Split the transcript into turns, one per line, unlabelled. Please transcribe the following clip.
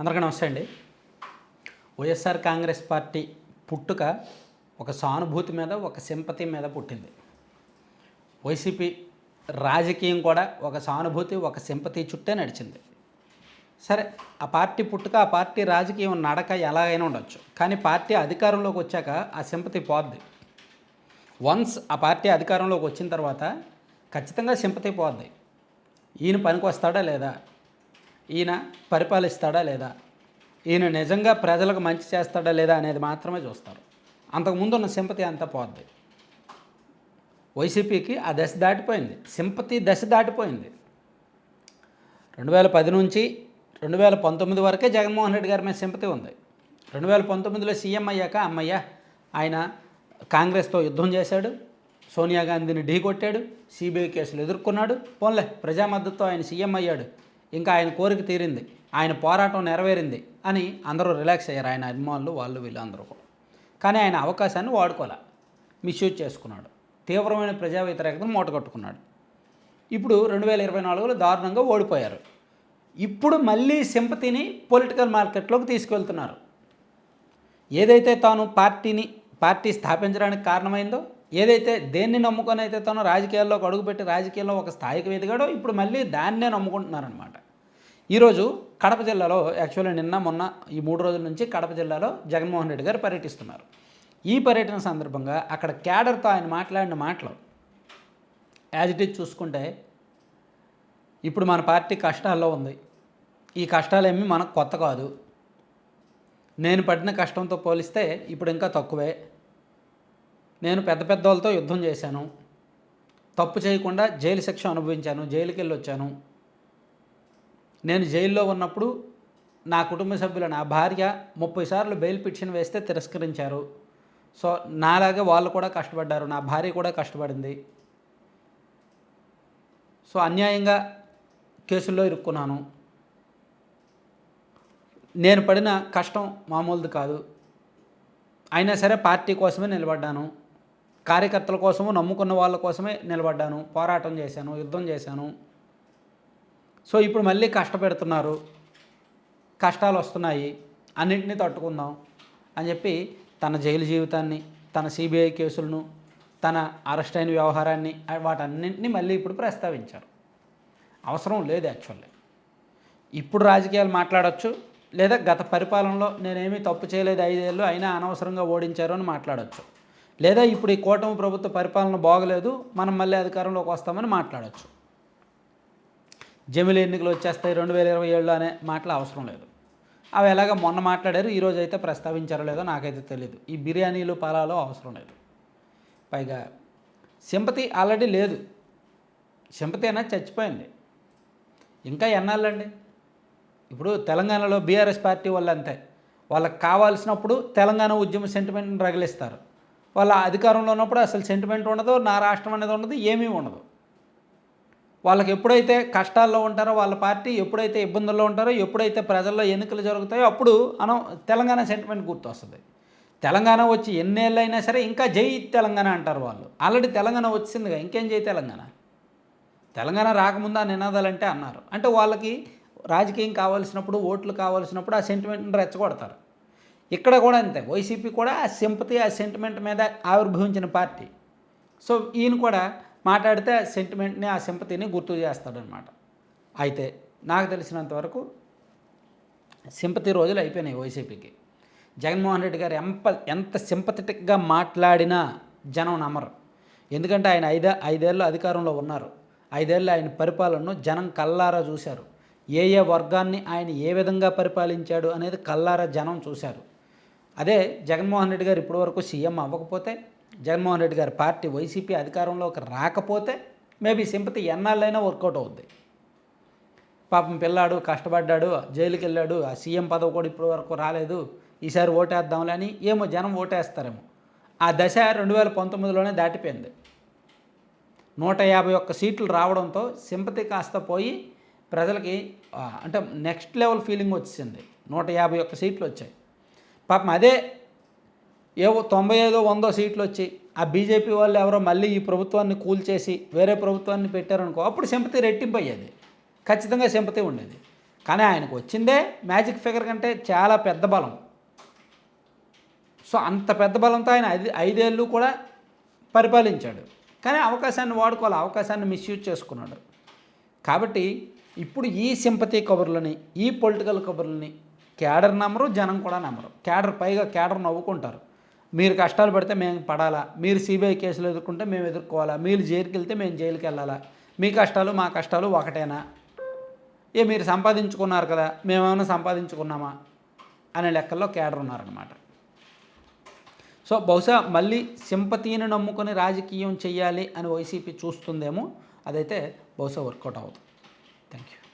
అందరికీ నమస్తే అండి. వైఎస్ఆర్ కాంగ్రెస్ పార్టీ పుట్టుక ఒక సానుభూతి మీద ఒక సింపతి మీద పుట్టింది. వైసీపీ రాజకీయం కూడా ఒక సానుభూతి ఒక సింపతి చుట్టే నడిచింది. సరే ఆ పార్టీ పుట్టుక ఆ పార్టీ రాజకీయం నడక ఎలాగైనా ఉండొచ్చు. కానీ పార్టీ అధికారంలోకి వచ్చాక ఆ సింపతి పోద్ది. వన్స్ ఆ పార్టీ అధికారంలోకి వచ్చిన తర్వాత ఖచ్చితంగా సింపతి పోద్ది. ఈయన పనికి వస్తాడా లేదా? ఈయన పరిపాలిస్తాడా లేదా? ఈయన నిజంగా ప్రజలకు మంచి చేస్తాడా లేదా అనేది మాత్రమే చూస్తారు. అంతకుముందు ఉన్న సింపతి అంతా పోద్ది. వైసీపీకి ఆ దశ దాటిపోయింది. సింపతి దశ దాటిపోయింది. రెండు వేల పది నుంచి రెండు వేల పంతొమ్మిది వరకే జగన్మోహన్ రెడ్డి గారి మీద సింపతి ఉంది. రెండు వేల పంతొమ్మిదిలో సీఎం అయ్యాక అమ్మయ్య ఆయన కాంగ్రెస్తో యుద్ధం చేశాడు. సోనియా గాంధీని ఢీకొట్టాడు సిబిఐ కేసులు ఎదుర్కొన్నాడు. పోన్లే ప్రజా మద్దతుతో ఆయన సీఎం అయ్యాడు. ఇంకా ఆయన కోరిక తీరింది. ఆయన పోరాటం నెరవేరింది అని అందరూ రిలాక్స్ అయ్యారు. ఆయన అభిమానులు వాళ్ళు వీళ్ళు అందరూ కూడా. కానీ ఆయన అవకాశాన్ని వాడుకోలే. మిస్యూజ్ చేసుకున్నాడు. తీవ్రమైన ప్రజా వ్యతిరేకతను మూటగట్టుకున్నాడు. ఇప్పుడు రెండు వేల ఇరవై నాలుగులో దారుణంగా ఓడిపోయారు. ఇప్పుడు మళ్ళీ సింపతిని పొలిటికల్ మార్కెట్లోకి తీసుకెళ్తున్నారు. ఏదైతే తాను పార్టీని పార్టీ స్థాపించడానికి కారణమైందో ఏదైతే దేన్ని నమ్ముకొని అయితే తను రాజకీయాల్లోకి అడుగుపెట్టి రాజకీయాల్లో ఒక స్థాయికి ఎదిగాడో ఇప్పుడు మళ్ళీ దాన్నే నమ్ముకుంటున్నారనమాట ఈరోజు కడప జిల్లాలో యాక్చువల్లీ నిన్న మొన్న ఈ మూడు రోజుల నుంచి కడప జిల్లాలో జగన్మోహన్ రెడ్డి గారు పర్యటిస్తున్నారు. ఈ పర్యటన సందర్భంగా అక్కడ క్యాడర్తో ఆయన మాట్లాడిన మాటలు యాజ్ ఇట్ ఈజ్ చూసుకుంటే ఇప్పుడు మన పార్టీ కష్టాల్లో ఉంది. ఈ కష్టాలేమీ మనకు కొత్త కాదు. నేను పడిన కష్టంతో పోలిస్తే ఇప్పుడు ఇంకా తక్కువే. నేను పెద్ద పెద్ద వాళ్ళతో యుద్ధం చేశాను. తప్పు చేయకుండా జైలు శిక్ష అనుభవించాను. జైలుకి వెళ్ళి వచ్చాను నేను జైల్లో ఉన్నప్పుడు నా కుటుంబ సభ్యులు నా భార్య ముప్పై సార్లు బెయిల్ పిటిషన్ వేస్తే తిరస్కరించారు. సో నాలాగే వాళ్ళు కూడా కష్టపడ్డారు. నా భార్య కూడా కష్టపడింది. సో అన్యాయంగా కేసుల్లో ఇరుక్కున్నాను. నేను పడిన కష్టం మామూలుది కాదు. అయినా సరే పార్టీ కోసమే నిలబడ్డాను. కార్యకర్తల కోసము నమ్ముకున్న వాళ్ళ కోసమే నిలబడ్డాను పోరాటం చేశాను యుద్ధం చేశాను. సో ఇప్పుడు మళ్ళీ కష్టపెడుతున్నారు. కష్టాలు వస్తున్నాయి. అన్నింటినీ తట్టుకుందాం అని చెప్పి తన జైలు జీవితాన్ని తన సిబిఐ కేసులను తన అరెస్ట్ అయిన వ్యవహారాన్ని వాటన్నింటినీ మళ్ళీ ఇప్పుడు ప్రస్తావించారు. అవసరం లేదు యాక్చువల్లీ. ఇప్పుడు రాజకీయాలు మాట్లాడవచ్చు లేదా గత పరిపాలనలో నేనేమీ తప్పు చేయలేదు ఐదేళ్ళు అయినా అనవసరంగా ఓడించారు అని మాట్లాడొచ్చు. లేదా ఇప్పుడు ఈ కూటమి ప్రభుత్వ పరిపాలన బాగలేదు మనం మళ్ళీ అధికారంలోకి వస్తామని మాట్లాడచ్చు. జమిలి ఎన్నికలు వచ్చేస్తాయి రెండు వేల ఇరవై ఏళ్ళు అనే మాటలు అవసరం లేదు. అవి ఎలాగ మొన్న మాట్లాడారు ఈరోజు అయితే ప్రస్తావించారో లేదో నాకైతే తెలియదు ఈ బిర్యానీలు పలాలు అవసరం లేదు. పైగా సింపతి ఆల్రెడీ లేదు. సింపతి అనేది చచ్చిపోయింది. ఇంకా ఎన్నాళ్ళండి? ఇప్పుడు తెలంగాణలో బీఆర్ఎస్ పార్టీ వాళ్ళు అంతే వాళ్ళకి కావాల్సినప్పుడు తెలంగాణ ఉద్యమ సెంటిమెంట్ని రగిలిస్తారు. వాళ్ళ అధికారంలో ఉన్నప్పుడు అసలు సెంటిమెంట్ ఉండదు నా రాష్ట్రం అనేది ఉండదు ఏమీ ఉండదు. వాళ్ళకి ఎప్పుడైతే కష్టాల్లో ఉంటారో వాళ్ళ పార్టీ ఎప్పుడైతే ఇబ్బందుల్లో ఉంటారో ఎప్పుడైతే ప్రజల్లో ఎన్నికలు జరుగుతాయో అప్పుడు అనం తెలంగాణ సెంటిమెంట్ గుర్తొస్తుంది. తెలంగాణ వచ్చి ఎన్నేళ్ళైనా అయినా సరే ఇంకా జై తెలంగాణ అంటారు వాళ్ళు. ఆల్రెడీ తెలంగాణ వచ్చిందిగా ఇంకేం జై తెలంగాణ? తెలంగాణ రాకముందు ఆ నినాదాలు అంటే అన్నారు. అంటే వాళ్ళకి రాజకీయం కావాల్సినప్పుడు ఓట్లు కావాల్సినప్పుడు ఆ సెంటిమెంట్ని రెచ్చగొడతారు. ఇక్కడ కూడా అంతే. వైసీపీ కూడా ఆ సింపతి ఆ సెంటిమెంట్ మీద ఆవిర్భవించిన పార్టీ. సో ఈయన కూడా మాట్లాడితే ఆ సెంటిమెంట్ని ఆ సింపతిని గుర్తు చేస్తాడనమాట. అయితే నాకు తెలిసినంత వరకు సింపతి రోజులు అయిపోయినాయి వైసీపీకి. జగన్మోహన్ రెడ్డి గారు ఎంప ఎంత సింపథెటిక్గా మాట్లాడినా జనం నమ్మరు. ఎందుకంటే ఆయన ఐదే ఐదేళ్ళు అధికారంలో ఉన్నారు. ఐదేళ్ళు ఆయన పరిపాలనను జనం కల్లారా చూశారు. ఏ ఏ వర్గాన్ని ఆయన ఏ విధంగా పరిపాలించాడు అనేది కల్లారా జనం చూశారు. అదే జగన్మోహన్ రెడ్డి గారు ఇప్పటివరకు సీఎం అవ్వకపోతే జగన్మోహన్ రెడ్డి గారి పార్టీ వైసీపీ అధికారంలోకి రాకపోతే మేబీ సింపతి ఎన్నాళ్ళైనా వర్కౌట్ అవుద్ది. పాపం పిల్లాడు కష్టపడ్డాడు జైలుకి వెళ్ళాడు ఆ సీఎం పదవి కూడా ఇప్పటి వరకు రాలేదు ఈసారి ఓటేద్దాంలే అని ఏమో జనం ఓటేస్తారేమో. ఆ దశ రెండు వేల పంతొమ్మిదిలోనే దాటిపోయింది. నూట యాభై ఒక్క సీట్లు రావడంతో సింపతి కాస్త పోయి ప్రజలకి అంటే నెక్స్ట్ లెవెల్ ఫీలింగ్ వచ్చింది నూట యాభై ఒక్క సీట్లు వచ్చాయి. పాపం అదే ఏవో తొంభై ఐదో వందో సీట్లు వచ్చి ఆ బీజేపీ వాళ్ళు ఎవరో మళ్ళీ ఈ ప్రభుత్వాన్ని కూల్చేసి వేరే ప్రభుత్వాన్ని పెట్టారనుకో అప్పుడు సింపతి రెట్టింపు అయ్యేది. ఖచ్చితంగా సింపతి ఉండేది. కానీ ఆయనకు వచ్చిందే మ్యాజిక్ ఫిగర్ కంటే చాలా పెద్ద బలం. సో అంత పెద్ద బలంతో ఆయన ఐదు ఐదేళ్ళు కూడా పరిపాలించాడు. కానీ అవకాశాన్ని వాడుకోవాలి అవకాశాన్ని మిస్యూజ్ చేసుకున్నాడు. కాబట్టి ఇప్పుడు ఈ సింపతి కబుర్లని ఈ పొలిటికల్ కబుర్లని క్యాడర్ నమ్మరు జనం కూడా నమ్మరు. క్యాడర్ పైగా క్యాడర్ నవ్వుకుంటారు. మీరు కష్టాలు పడితే మేము పడాలా? మీరు సిబిఐ కేసులు ఎదుర్కొంటే మేము ఎదుర్కోవాలా? మీరు జైలుకి వెళ్తే మేము జైలుకి వెళ్ళాలా? మీ కష్టాలు మా కష్టాలు ఒకటేనా? ఏ మీరు సంపాదించుకున్నారు కదా మేమేమైనా సంపాదించుకున్నామా? అనే లెక్కల్లో క్యాడర్ ఉన్నారనమాట సో బహుశా మళ్ళీ సింపతిని నమ్ముకొని రాజకీయం చేయాలి అని వైసీపీ చూస్తుందేమో అదైతే బహుశా వర్కౌట్ అవుతుంది. Thank you